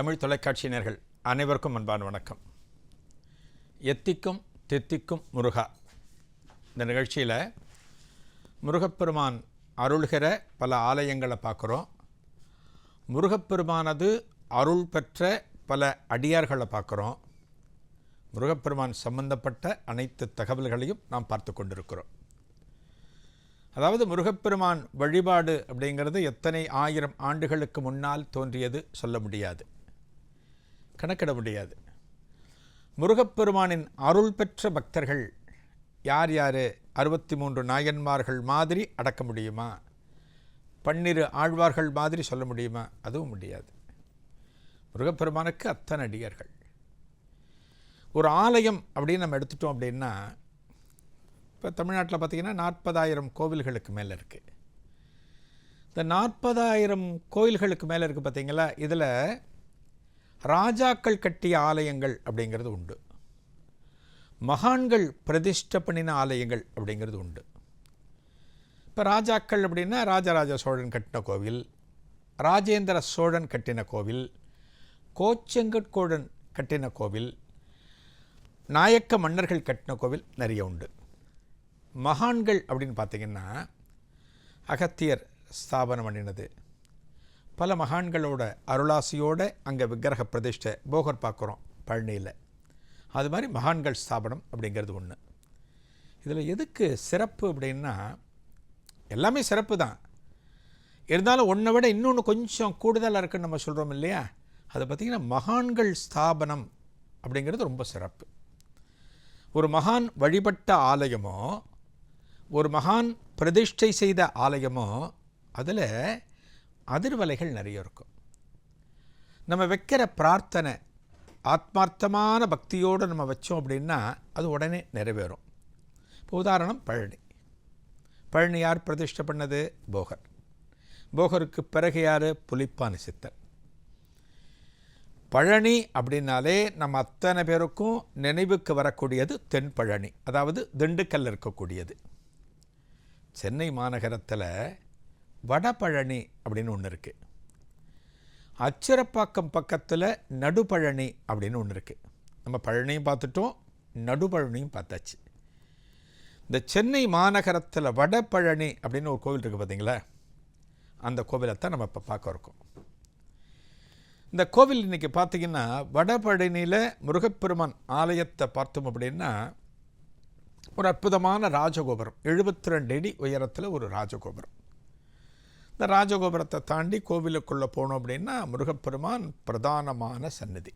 தமிழ் தொலைக்காட்சியினர்கள் அனைவருக்கும் அன்பான வணக்கம். எத்திக்கும் தித்திக்கும் முருகா. இந்த நிகழ்ச்சியில் முருகப்பெருமான் அருள்கிற பல ஆலயங்களை பார்க்குறோம். முருகப்பெருமானது அருள் பெற்ற பல அடியார்களை பார்க்குறோம். முருகப்பெருமான் சம்பந்தப்பட்ட அனைத்து தகவல்களையும் நாம் பார்த்து கொண்டிருக்கிறோம். அதாவது முருகப்பெருமான் வழிபாடு அப்படிங்கிறது எத்தனை ஆயிரம் ஆண்டுகளுக்கு முன்னால் தோன்றியது சொல்ல முடியாது. கணக்கிட முடியாது. முருகப்பெருமானின் அருள் பெற்ற பக்தர்கள் யார் யார்? அறுபத்தி மூன்று நாயன்மார்கள் மாதிரி அடக்க முடியுமா? பன்னிரு ஆழ்வார்கள் மாதிரி சொல்ல முடியுமா? அதுவும் முடியாது. முருகப்பெருமானுக்கு அத்தனை அடியார்கள். ஒரு ஆலயம் அப்படின்னு நம்ம எடுத்துட்டோம் அப்படின்னா இப்போ தமிழ்நாட்டில் பார்த்திங்கன்னா நாற்பதாயிரம் கோவில்களுக்கு மேலே இருக்குது இந்த நாற்பதாயிரம் கோயில்களுக்கு மேலே இருக்குது பார்த்தீங்களா இதில் ராஜாக்கள் கட்டிய ஆலயங்கள் அப்படிங்கிறது உண்டு. மகான்கள் பிரதிஷ்ட பண்ணின ஆலயங்கள் அப்படிங்கிறது உண்டு. இப்போ ராஜாக்கள் அப்படின்னா ராஜராஜ சோழன் கட்டின கோவில் ராஜேந்திர சோழன் கட்டின கோவில் கோச்செங்கட்கோழன் கட்டின கோவில் நாயக்க மன்னர்கள் கட்டின கோவில் நிறைய உண்டு. மகான்கள் அப்படின்னு பார்த்தீங்கன்னா அகத்தியர் ஸ்தாபனம் பண்ணினது பல மகான்களோட அருளாசியோட அங்கே விக்கிரக பிரதிஷ்டை போகர் பார்க்குறோம் பழனியில். அது மாதிரி மகான்கள் ஸ்தாபனம் அப்படிங்கிறது ஒன்று இதில் எதுக்கு சிறப்பு அப்படின்னா எல்லாமே சிறப்பு தான். இருந்தாலும் ஒன்றை விட இன்னொன்று கொஞ்சம் கூடுதலாக இருக்குன்னு நம்ம சொல்கிறோம் இல்லையா? அதை பார்த்திங்கன்னா மகான்கள் ஸ்தாபனம் அப்படிங்கிறது ரொம்ப சிறப்பு. ஒரு மகான் வழிபட்ட ஆலயமோ ஒரு மகான் பிரதிஷ்டை செய்த ஆலயமோ அதில் அதிர்வலைகள் நிறைய இருக்கும். நம்ம வைக்கிற பிரார்த்தனை ஆத்மார்த்தமான பக்தியோடு நம்ம வச்சோம் அப்படின்னா அது உடனே நிறைவேறும். இப்போ உதாரணம் பழனி. பழனி யார் பிரதிஷ்டை பண்ணது? போகர். போகருக்கு பிறகு யார்? புலிப்பானி சித்தர். பழனி அப்படின்னாலே நம்ம அத்தனை பேருக்கும் நினைவுக்கு வரக்கூடியது தென் பழனி அதாவது திண்டுக்கல் இருக்கக்கூடியது. சென்னை மாநகரத்தில் வடபழனி அப்படின்னு ஒன்று இருக்குது அச்சரப்பாக்கம் பக்கத்தில் நடுபழனி அப்படின்னு ஒன்று இருக்குது நம்ம பழனியும் பார்த்துட்டோம் நடுபழனியும் பார்த்தாச்சு. இந்த சென்னை மாநகரத்தில் வடபழனி அப்படின்னு ஒரு கோவில் இருக்குது பார்த்தீங்களா அந்த கோவிலை தான் நம்ம இப்போ பார்க்க இருக்கோம். இந்த கோவில் இன்றைக்கி பார்த்திங்கன்னா வடபழனியில் முருகப்பெருமான் ஆலயத்தை பார்த்தோம் அப்படின்னா ஒரு அற்புதமான ராஜகோபுரம் எழுபத்தி ரெண்டு அடி உயரத்தில் ஒரு ராஜகோபுரம். இந்த ராஜகோபுரத்தை தாண்டி கோவிலுக்குள்ளே போனோம் அப்படின்னா முருகப்பெருமான் பிரதானமான சந்நிதி.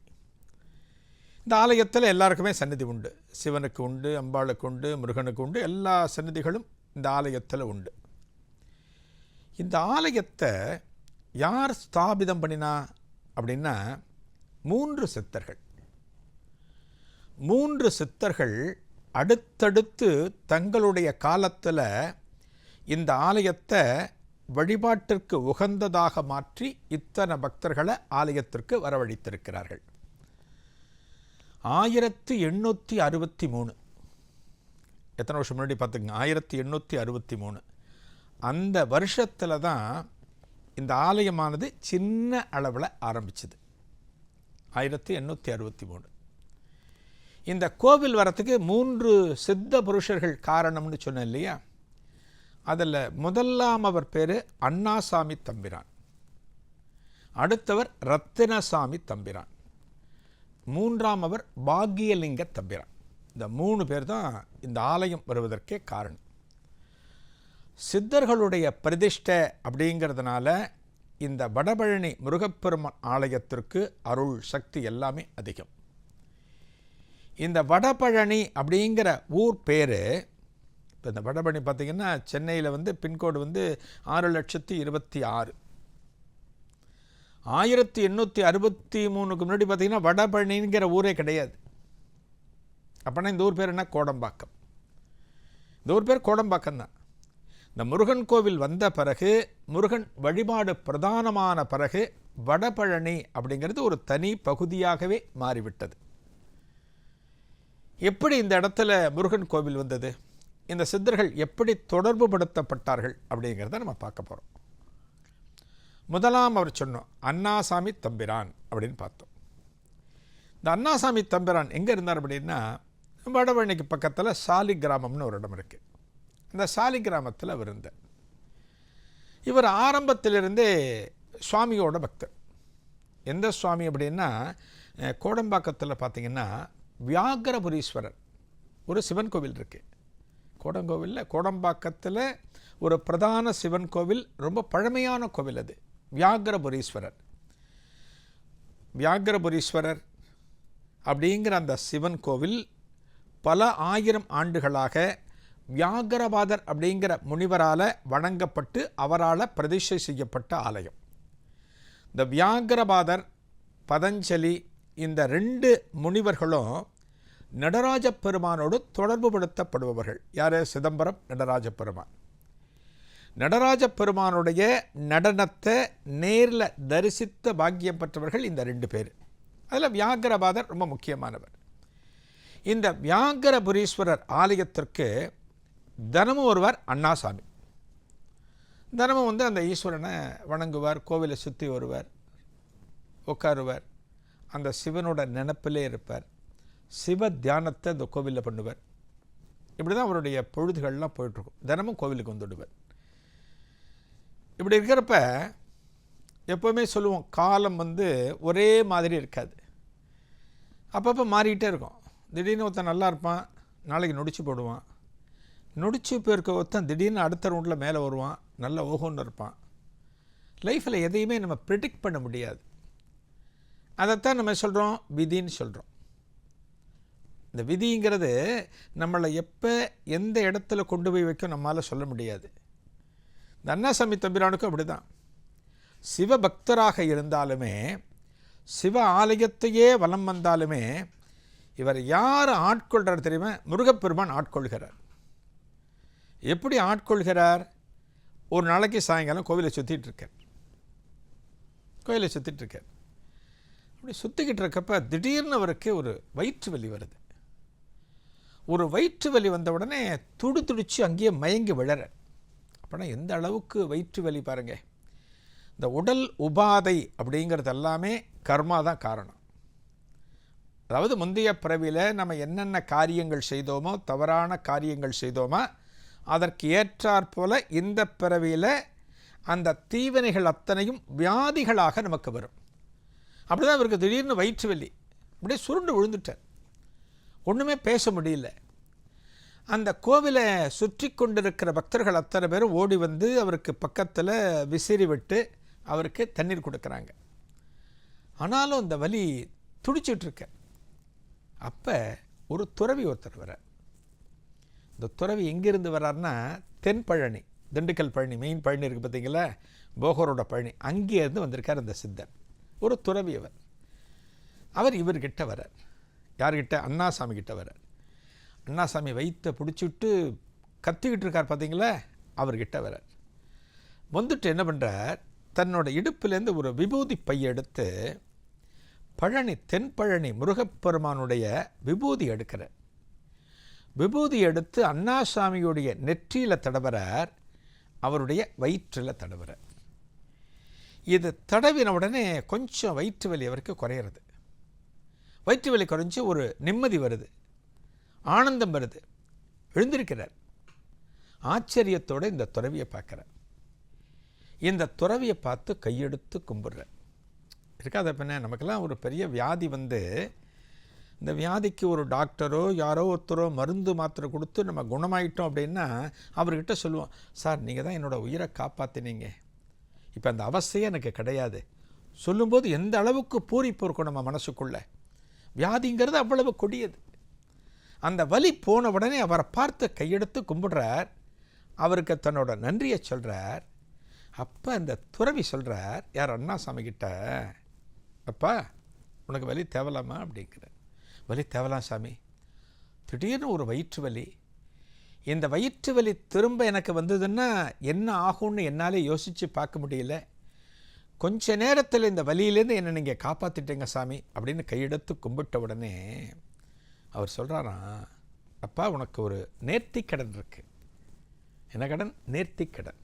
இந்த ஆலயத்தில் எல்லாருக்குமே சந்நிதி உண்டு. சிவனுக்கு உண்டு அம்பாளுக்கு உண்டு முருகனுக்கு உண்டு எல்லா சந்நிதிகளும் இந்த ஆலயத்தில் உண்டு. இந்த ஆலயத்தை யார் ஸ்தாபிதம் பண்ணினா அப்படின்னா மூன்று சித்தர்கள். மூன்று சித்தர்கள் அடுத்தடுத்து தங்களுடைய காலத்தில் இந்த ஆலயத்தை வழிபாட்டிற்கு உகந்ததாக மாற்றி இத்தனை பக்தர்களை ஆலயத்திற்கு வரவழைத்திருக்கிறார்கள். ஆயிரத்தி எண்ணூற்றி அறுபத்தி மூணு. எத்தனை வருஷம் முன்னாடி பார்த்துங்க ஆயிரத்தி எண்ணூற்றி அறுபத்தி மூணு. அந்த வருஷத்தில் தான் இந்த ஆலயமானது சின்ன அளவில் ஆரம்பிச்சது. ஆயிரத்தி எண்ணூற்றி அறுபத்தி மூணு. இந்த கோவில் வரத்துக்கு மூன்று சித்த புருஷர்கள் காரணம்னு சொன்னேன் இல்லையா? அதில் முதலாம் அவர் பேர் அண்ணாசாமி தம்பிரான். அடுத்தவர் ரத்தினசாமி தம்பிரான். மூன்றாம் அவர் பாக்கியலிங்க தம்பிரான். இந்த மூணு பேர் தான் இந்த ஆலயம் வருவதற்கே காரணம். சித்தர்களுடைய பிரதிஷ்டை அப்படிங்கிறதுனால இந்த வடபழனி முருகப்பெருமான் ஆலயத்திற்கு அருள் சக்தி எல்லாமே அதிகம். இந்த வடபழனி அப்படிங்கிற ஊர் பேர் இப்போ இந்த வடபழனி பார்த்திங்கன்னா சென்னையில் வந்து பின்கோடு வந்து ஆறு லட்சத்தி இருபத்தி ஆறு. ஆயிரத்தி எண்ணூற்றி அறுபத்தி மூணுக்கு முன்னாடி பார்த்திங்கன்னா வடபழனிங்கிற ஊரே கிடையாது. அப்போனா இந்த ஊர் பேர் என்ன? கோடம்பாக்கம். இந்த ஊர் பேர் கோடம்பாக்கம் தான். இந்த முருகன் கோவில் வந்த பிறகு முருகன் வழிபாடு பிரதானமான பிறகு வடபழனி அப்படிங்கிறது ஒரு தனி பகுதியாகவே மாறிவிட்டது. எப்படி இந்த இடத்துல முருகன் கோவில் வந்தது? இந்த சித்தர்கள் எப்படி தொடர்பு படுத்தப்பட்டார்கள் அப்படிங்கிறத நம்ம பார்க்க போகிறோம் முதலாம் அவர் சொன்னோம் அண்ணாசாமி தம்பிரான் அப்படின்னு பார்த்தோம். இந்த அண்ணாசாமி தம்பிரான் எங்கே இருந்தார் அப்படின்னா வடவழிக்கு பக்கத்தில் சாலி கிராமம்னு ஒரு இடம் இருக்குது அந்த சாலி கிராமத்தில் அவர் இருந்தார். இவர் ஆரம்பத்திலிருந்தே சுவாமியோட பக்தர். எந்த சுவாமி அப்படின்னா கோடம்பாக்கத்தில் பார்த்தீங்கன்னா வியாகரபுரீஸ்வரர் ஒரு சிவன் கோவில் இருக்குது கோடங்கோவிலில் கோடம்பாக்கத்தில் ஒரு பிரதான சிவன் கோவில் ரொம்ப பழமையான கோவில் அது வியாகரபுரீஸ்வரர் வியாகரபுரீஸ்வரர் அப்படிங்கிற அந்த சிவன் கோவில் பல ஆயிரம் ஆண்டுகளாக வியாகரபாதர் அப்படிங்கிற முனிவரால் வணங்கப்பட்டு அவரால் பிரதிஷ்டை செய்யப்பட்ட ஆலயம். இந்த வியாகரபாதர் பதஞ்சலி இந்த ரெண்டு முனிவர்களும் நடராஜ பெருமானோடு தொடர்புபடுத்தப்படுபவர்கள். யார்? சிதம்பரம் நடராஜ பெருமான் நடராஜ பெருமானுடைய நடனத்தை நேரில் தரிசித்த பாக்கியம் பெற்றவர்கள் இந்த ரெண்டு பேர். அதில் வியாகரபாதர் ரொம்ப முக்கியமானவர். இந்த வியாகரபுரீஸ்வரர் ஆலயத்திற்கு தினமும் ஒருவர் அண்ணாசாமி. தினமும் வந்து அந்த ஈஸ்வரனை வணங்குவார் கோவிலை சுற்றி வருவார் உட்காருவார். அந்த சிவனோட நினப்பிலே இருப்பார். சிவ தியானத்தை அந்த கோவிலில் பண்ணுவார். இப்படி தான் அவருடைய பொழுதுகள்லாம் போயிட்டுருக்கும். தினமும் கோவிலுக்கு வந்துடுவார். இப்படி இருக்கிறப்ப எப்போவுமே சொல்லுவோம் காலம் வந்து ஒரே மாதிரி இருக்காது. அப்பப்போ மாறிக்கிட்டே இருக்கும். திடீர்னு ஒருத்தன் நல்லா இருப்பான் நாளைக்கு நொடிச்சு போடுவான். நொடிச்சு போயிருக்க ஒருத்தன் திடீர்னு அடுத்த ரவுண்டில் மேலே வருவான் நல்ல ஓகோன்னு இருப்பான். லைஃப்பில் எதையுமே நம்ம ப்ரிடிக்ட் பண்ண முடியாது. அதைத்தான் நம்ம சொல்கிறோம் விதின்னு சொல்கிறோம் இந்த விதிங்கிறது நம்மளை எப்போ எந்த இடத்துல கொண்டு போய் வைக்கும் நம்மளால் சொல்ல முடியாது. இந்த அண்ணாசாமி தம்பிரானுக்கும் அப்படி தான் சிவபக்தராக இருந்தாலுமே சிவ ஆலயத்தையே வலம் வந்தாலுமே இவர் யார் ஆட்கொள்கிறார் தெரியுமா? முருகப்பெருமான் ஆட்கொள்கிறார். எப்படி ஆட்கொள்கிறார்? ஒரு நாளைக்கு சாயங்காலம் கோவிலை சுற்றிட்டு இருக்கார். கோயிலை சுற்றிட்டு இருக்கார். அப்படி சுற்றிக்கிட்டு இருக்கப்ப திடீர்னு அவருக்கு ஒரு வயிற்று வலி வருது. ஒரு வயிற்று வலி வந்த உடனே துடு துடிச்சு அங்கேயே மயங்கி விழற. அப்படின்னா எந்த அளவுக்கு வயிற்று வலி பாருங்க. இந்த உடல் உபாதை அப்படிங்கிறது எல்லாமே கர்மா தான் காரணம். அதாவது முந்தைய பிறவியில் நம்ம என்னென்ன காரியங்கள் செய்தோமோ தவறான காரியங்கள் செய்தோமோ அதற்கு ஏற்றாற்போல் இந்த பிறவியில் அந்த தீவினைகள் அத்தனையும் வியாதிகளாக நமக்கு வரும். அப்படிதான் இவருக்கு திடீர்னு வயிற்று வலி. அப்படியே சுருண்டு விழுந்துட்டார். ஒன்றுமே பேச முடியல. அந்த கோவிலை சுற்றி கொண்டிருக்கிற பக்தர்கள் அத்தனை பேரும் ஓடி வந்து அவருக்கு பக்கத்தில் விசிறி விட்டு அவருக்கு தண்ணீர் கொடுக்குறாங்க. ஆனாலும் அந்த வலி துடிச்சிட்ருக்க அப்போ ஒரு துறவி ஒருத்தர் வர இந்த துறவி எங்கேருந்து வர்றாருன்னா தென் பழனி திண்டுக்கல் பழனி மெயின் பழனி இருக்குது பார்த்தீங்களா போகரோட பழனி. அங்கேருந்து வந்திருக்கார் அந்த சித்தர். ஒரு துறவி அவர். அவர் இவர்கிட்ட வரார் யார்கிட்ட? அண்ணாசாமி கிட்ட வரார் அண்ணாசாமி வயிற்றை பிடிச்சிட்டு கத்திக்கிட்டு இருக்கார் பார்த்தீங்களா? அவர்கிட்ட வரார் வந்துட்டு என்ன பண்ணுறார் தன்னோட இடுப்புலேருந்து ஒரு விபூதி பையை எடுத்து பழனி தென்பழனி முருகப்பெருமானுடைய விபூதி எடுக்கிறார். விபூதி எடுத்து அண்ணாசாமியுடைய நெற்றியில் தடவரார் அவருடைய வயிற்றில் தடவுறார். இது தடவின உடனே கொஞ்சம் வயிற்று வலி அவருக்கு குறையிறது. வயிற்று வலி குறைஞ்சி ஒரு நிம்மதி வருது. ஆனந்தம் வருது. எழுந்திருக்கிறார். ஆச்சரியத்தோடு இந்த துறவியை பார்க்குறார். இந்த துறவியை பார்த்து கையெடுத்து கும்பிட்றார். இருக்காத பின்ன நமக்கெல்லாம் ஒரு பெரிய வியாதி வந்து இந்த வியாதிக்கு ஒரு டாக்டரோ யாரோ ஒருத்தரோ மருந்து மாத்திரை கொடுத்து நம்ம குணமாயிட்டோம் அப்படின்னா அவர்கிட்ட சொல்லுவோம் சார் நீங்கள் தான் என்னோடய உயிரை காப்பாற்றினீங்க இப்போ அந்த அவஸ்தையே எனக்கு கிடையாது. சொல்லும்போது எந்த அளவுக்கு பூரிப்பு இருக்கும் நம்ம மனசுக்குள்ளே? வியாதிங்கிறது அவ்வளவு கொடியது. அந்த வலி போன உடனே அவரை பார்த்து கையெடுத்து கும்பிடுறார். அவருக்கு தன்னோட நன்றியை சொல்கிறார் அப்போ அந்த துறவி சொல்கிறார் யார் அண்ணா கிட்ட அப்பா உனக்கு வலி தேவலாமா? அப்படிங்கிற வலி தேவலாம் சாமி. திடீர்னு ஒரு வயிற்று வலி. இந்த வயிற்று வலி திரும்ப எனக்கு வந்ததுன்னா என்ன ஆகும்னு என்னாலே யோசித்து பார்க்க முடியல. கொஞ்ச நேரத்தில் இந்த வலியிலேருந்து என்னை நீங்கள் காப்பாற்றிட்டீங்க சாமி அப்படின்னு கையெடுத்து கும்பிட்ட உடனே அவர் சொல்கிறாராம் அப்பா உனக்கு ஒரு நேர்த்தி கடன் இருக்குது என்ன கடன்? நேர்த்தி கடன்.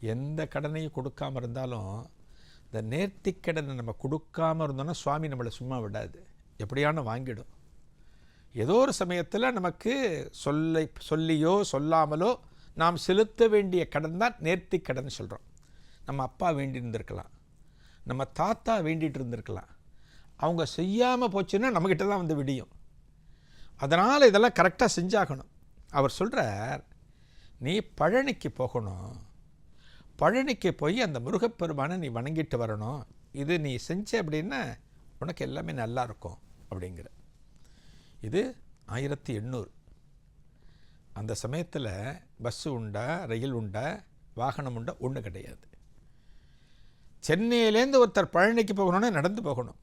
எந்த கடனையும் கொடுக்காம இருந்தாலும் இந்த நேர்த்திக்கடனை நம்ம கொடுக்காம இருந்தோம்னா சுவாமி நம்மளை சும்மா விடாது. எப்படியான வாங்கிடும். ஏதோ ஒரு சமயத்தில் நமக்கு சொல்லை சொல்லியோ சொல்லாமலோ நாம் செலுத்த வேண்டிய கடன் தான் நேர்த்தி கடன் சொல்கிறோம் நம்ம அப்பா வேண்டி இருந்திருக்கலாம் நம்ம தாத்தா வேண்டிகிட்டு இருந்திருக்கலாம் அவங்க செய்யாமல் போச்சுன்னா நம்மக்கிட்ட தான் வந்து விடியும். அதனால் இதெல்லாம் கரெக்டாக செஞ்சாகணும். அவர் சொல்கிறார் நீ பழனிக்கு போகணும். பழனிக்கு போய் அந்த முருகப்பெருமானை நீ வணங்கிட்டு வரணும். இது நீ செஞ்ச அப்படின்னா உனக்கு எல்லாமே நல்லா இருக்கும். அப்படிங்கிற இது ஆயிரத்தி எண்ணூறு. அந்த சமயத்தில் பஸ்ஸு உண்டா ரயில் உண்டா வாகனம் உண்டா ஒன்றும் கிடையாது. சென்னையிலேருந்து ஒருத்தர் பழனிக்கு போகணுன்னா நடந்து போகணும்.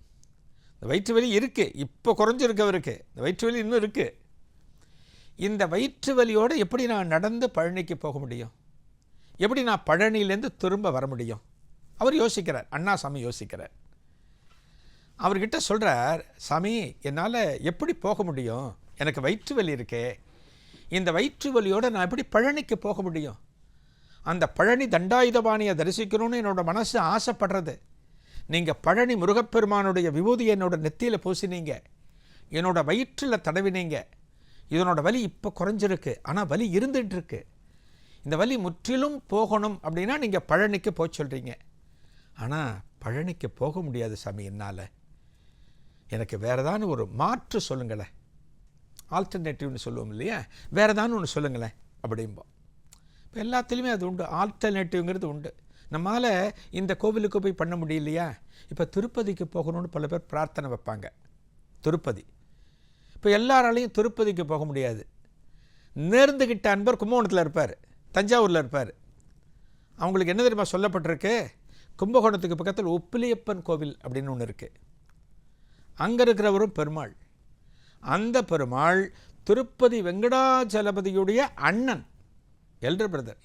இந்த வயிற்று வலி இருக்குது இப்போ குறைஞ்சிருக்கவருக்கு இந்த வயிற்று வலி இன்னும் இருக்குது இந்த வயிற்று வலியோடு எப்படி நான் நடந்து பழனிக்கு போக முடியும்? எப்படி நான் பழனியிலேருந்து திரும்ப வர முடியும்? அவர் யோசிக்கிறார் அண்ணாசாமி யோசிக்கிறார். அவர்கிட்ட சொல்கிறார் சாமி என்னால் எப்படி போக முடியும்? எனக்கு வயிற்று வலி இருக்கே. இந்த வயிற்று வலியோடு நான் எப்படி பழனிக்கு போக முடியும்? அந்த பழனி தண்டாயுதபாணியை தரிசிக்கணும்னு என்னோட மனசு ஆசைப்படுறது. நீங்கள் பழனி முருகப்பெருமானுடைய விபூதி என்னோட நெத்தியில் பூசினீங்க. என்னோட வயிற்றில் தடவினீங்க. இதனோட வலி இப்போ குறைஞ்சிருக்கு. ஆனால் வலி இருந்துகிட்ருக்கு இந்த வலி முற்றிலும் போகணும் அப்படின்னா நீங்கள் பழனிக்கு போக சொல்கிறீங்க ஆனால் பழனிக்கு போக முடியாது சாமி என்னால். எனக்கு வேறு ஏதாவது ஒரு மாற்று சொல்லுங்களேன். ஆல்டர்னேட்டிவ்னு சொல்லுவோம் இல்லையா? வேறு ஏதாவது ஒன்று சொல்லுங்களேன் அப்படிம்போம் இப்போ எல்லாத்துலேயுமே அது உண்டு. ஆல்டர்னேட்டிவ்ங்கிறது உண்டு. நம்மால் இந்த கோவிலுக்கு போய் பண்ண முடியலையா? இப்போ திருப்பதிக்கு போகணும்னு பல பேர் பிரார்த்தனை வைப்பாங்க. திருப்பதி. இப்போ எல்லாராலையும் திருப்பதிக்கு போக முடியாது. நேர்ந்துக்கிட்ட அன்பர் கும்பகோணத்தில் இருப்பார். தஞ்சாவூரில் இருப்பார். அவங்களுக்கு என்ன தெரியுமா சொல்லப்பட்டிருக்கு? கும்பகோணத்துக்கு பக்கத்தில் உப்பிலியப்பன் கோவில் அப்படின்னு ஒன்று இருக்குது அங்கே இருக்கிறவரும் பெருமாள். அந்த பெருமாள் திருப்பதி வெங்கடாச்சலபதியுடைய அண்ணன். எல்டர் பிரதர்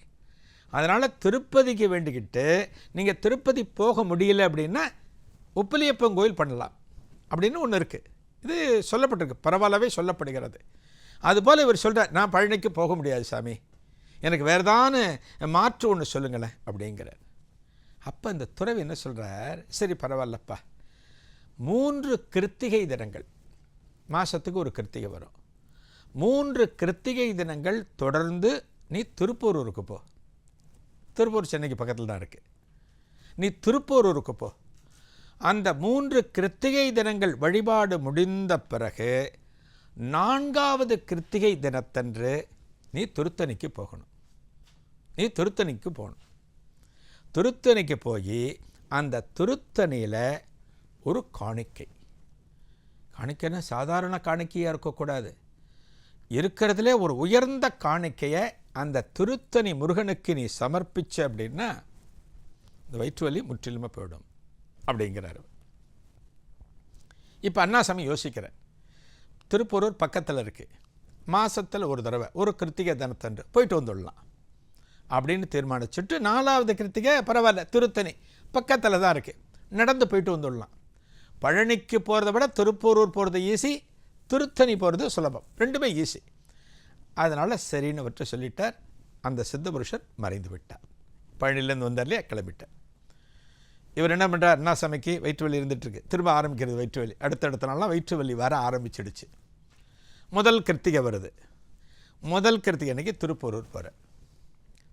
அதனால் திருப்பதிக்கு வேண்டிக்கிட்டு நீங்கள் திருப்பதி போக முடியல அப்படின்னா உப்பிலியப்பன் கோயில் பண்ணலாம். அப்படின்னு ஒன்று இருக்குது இது சொல்லப்பட்டிருக்கு. பரவாயில்லவே சொல்லப்படுகிறது. அதுபோல் இவர் சொல்கிறார் நான் பழனிக்கு போக முடியாது சாமி. எனக்கு வேறு தானு மாற்று ஒன்று சொல்லுங்களேன் அப்படிங்கிறார். அப்போ இந்த துறவி என்ன சொல்கிறார் சரி பரவாயில்லப்பா. மூன்று கிருத்திகை தினங்கள். மாதத்துக்கு ஒரு கிருத்திகை வரும். மூன்று கிருத்திகை தினங்கள் தொடர்ந்து நீ திருப்பூரூருக்கு போ. திருப்பூர் சென்னைக்கு பக்கத்தில் தான் இருக்குது நீ திருப்பூரூருக்கு போ. அந்த மூன்று கிருத்திகை தினங்கள் வழிபாடு முடிந்த பிறகு நான்காவது கிருத்திகை தினத்தன்று நீ திருத்தணிக்கு போகணும். நீ திருத்தணிக்கு போகணும். திருத்தணிக்கு போய் அந்த திருத்தணியில் ஒரு காணிக்கை. காணிக்கைன்னா சாதாரண காணிக்கையாக இருக்கக்கூடாது. இருக்கிறதுலே ஒரு உயர்ந்த காணிக்கையை அந்த திருத்தணி முருகனுக்கு நீ சமர்ப்பிச்ச அப்படின்னா இந்த வயிற்று வலி முற்றிலுமே போயிடும் அப்படிங்கிறாரு. இப்போ அண்ணாசாமி யோசிக்கிறேன் திருப்பூரூர் பக்கத்தில் இருக்குது மாதத்தில் ஒரு தடவை ஒரு கிருத்திகை தினத்தன்று போயிட்டு வந்துடலாம் அப்படின்னு தீர்மானிச்சுட்டு நாலாவது கிருத்திகை பரவாயில்ல திருத்தணி பக்கத்தில் தான் இருக்குது நடந்து போயிட்டு வந்துடலாம். பழனிக்கு போகிறத விட திருப்பூரூர் போகிறது ஈஸி திருத்தணி போகிறது சுலபம். ரெண்டுமே ஈஸி அதனால் சரின்னு அவற்றை சொல்லிட்டார். அந்த சித்த புருஷர் மறைந்து விட்டார். பழனிலேருந்து வந்தார் இல்லையா? கிளம்பிட்டார். இவர் என்ன பண்ணுறார் அண்ணாசாமிக்கு வயிற்று வலி இருந்துகிட்ருக்கு திரும்ப ஆரம்பிக்கிறது வயிற்று வலி அடுத்தடுத்த நாள்லாம் வயிற்று வலி வர ஆரம்பிச்சிடுச்சு. முதல் கிருத்திகை வருது. முதல் கிருத்திகை அன்னைக்கு திருப்பூரூர் போகிறார்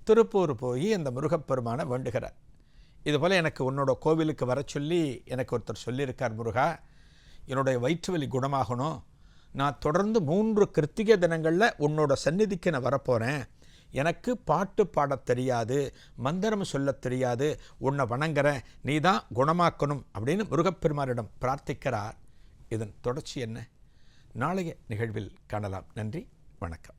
திருப்பூர் போய் அந்த முருகப்பெருமானை வேண்டுகிறார். இதுபோல் எனக்கு உன்னோட கோவிலுக்கு வர சொல்லி எனக்கு ஒருத்தர் சொல்லியிருக்கார் முருகா. என்னுடைய வயிற்று வலி குணமாகணும். நான் தொடர்ந்து மூன்று கிருத்திகை தினங்களில் உன்னோட சந்நிதிக்கு நான் வரப்போகிறேன் எனக்கு பாட்டு பாடத் தெரியாது மந்திரம் சொல்லத் தெரியாது உன்னை வணங்குறேன் நீ தான் குணமாக்கணும் அப்படின்னு முருகப்பெருமாரிடம் பிரார்த்திக்கிறார். இதன் தொடர்ச்சி என்ன? நாளைய நிகழ்வில் காணலாம். நன்றி வணக்கம்.